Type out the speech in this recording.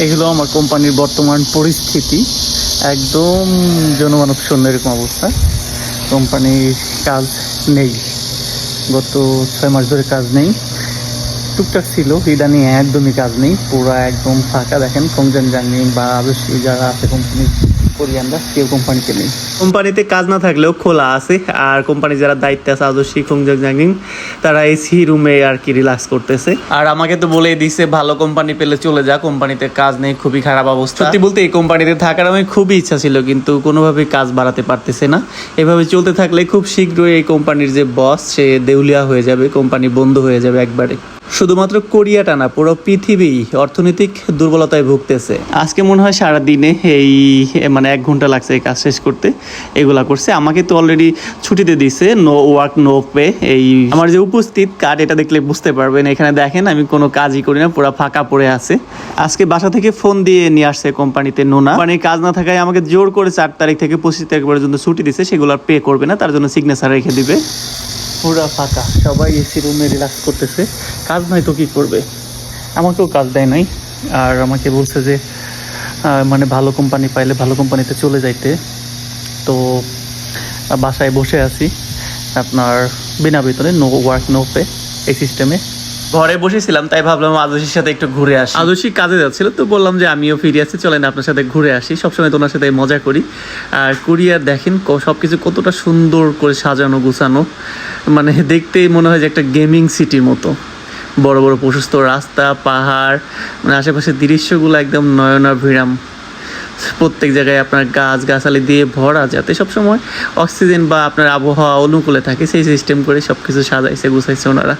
এগুলো আমার কোম্পানির বর্তমান পরিস্থিতি। একদম জনমানব শূন্য এরকম অবস্থা। কোম্পানির কাজ নেই। গত ছয় মাস ধরে কাজ নেই। টুকটাক ছিল, ইদানি একদমই কাজ নেই। পুরো একদম ফাঁকা দেখেন। কংজন জার্নি বা আদর্শী যারা আছে কোম্পানির কোরিয়ানরা কেউ কোম্পানিতে নেই। কোম্পানিতে কাজ না থাকলেও খোলা আছে আর কোম্পানি যারা দায়িত্বে আছে আদর্শী খুংজং জাঙ্গিং তারা এসি রুমে আর কি রিল্যাক্স করতেছে। আর আমাকে তো বলেই দিছে ভালো কোম্পানি পেলে চলে যা কোম্পানিতে কাজ নেই খুবই খারাপ অবস্থা। সত্যি বলতে এই কোম্পানিতে থাকার আমি খুবই ইচ্ছা ছিল কিন্তু কোনোভাবে কাজ বাড়াতে পারতেছে না। এভাবে চলতে থাকলে খুব শীঘ্রই এই কোম্পানির যে বস সে দেউলিয়া হয়ে যাবে কোম্পানি বন্ধ হয়ে যাবে একবারে। শুধুমাত্র কোরিয়াটা না পুরো পৃথিবী অর্থনৈতিক দুর্বলতায় ভুগতেছে। আজকে মনে হয় সারা দিনে এই মানে এক ঘণ্টা লাগছে এই কাজ শেষ করতে, এগুলা করছে। আমাকে তো অলরেডি ছুটিতে দিছে নো ওয়ার্ক নো পে এই আমার যে উপস্থিত কার্ড এটা দেখলে বুঝতে পারবেন। এখানে দেখেন, আমি কোনো কাজই করি না, পুরো ফাঁকা পড়ে আছে। আজকে বাসা থেকে ফোন দিয়ে নিয়ে আসছে কোম্পানিতে নোনা। মানে কাজ না থাকায় আমাকে জোর করে চার তারিখ থেকে পঁচিশ তারিখ পর্যন্ত ছুটি দিছে, সেগুলো পে করবে না, তার জন্য সিগনেচার রেখে দিবে। পুরা ফাঁকা। সবাই এসি রুমে রিল্যাক্স করতেছে। কাজ নাই তো কি করবে? আমাকেও কাজ দেয় নাই। আর আমাকে বলছে যে মানে ভালো কোম্পানি পাইলে ভালো কোম্পানিতে চলে যাইতে। তো, বাসায় বসে আছি। আপনার বিনা বেতনে নো ওয়ার্ক নো পে এই সিস্টেমে ঘরে বসেছিলাম, তাই ভাবলাম আদর্শীর সাথে একটু ঘুরে আসি। আদর্শী কাজে যাচ্ছিল, তো বললাম যে আমিও ফিরে আসছি, চলেন আপনার সাথে ঘুরে আসি। সবসময় তোমার সাথে মজা করি। আর কুরিয়ার দেখেন সব কিছু কতটা সুন্দর করে সাজানো, গুছানো। মানে দেখতেই মনে হয় যে একটা গেমিং সিটির মতো। বড় বড় প্রশস্ত রাস্তা, পাহাড় মানে আশেপাশের দৃশ্যগুলো একদম নয়নাভিরাম। প্রত্যেক জায়গায় আপনার গাছ গাছালি দিয়ে ভরা, যাতে সবসময় অক্সিজেন বা আপনার আবহাওয়া অনুকূলে থাকে, সেই সিস্টেম করে সব কিছু সাজাইছে, গুছাইছে ওনারা।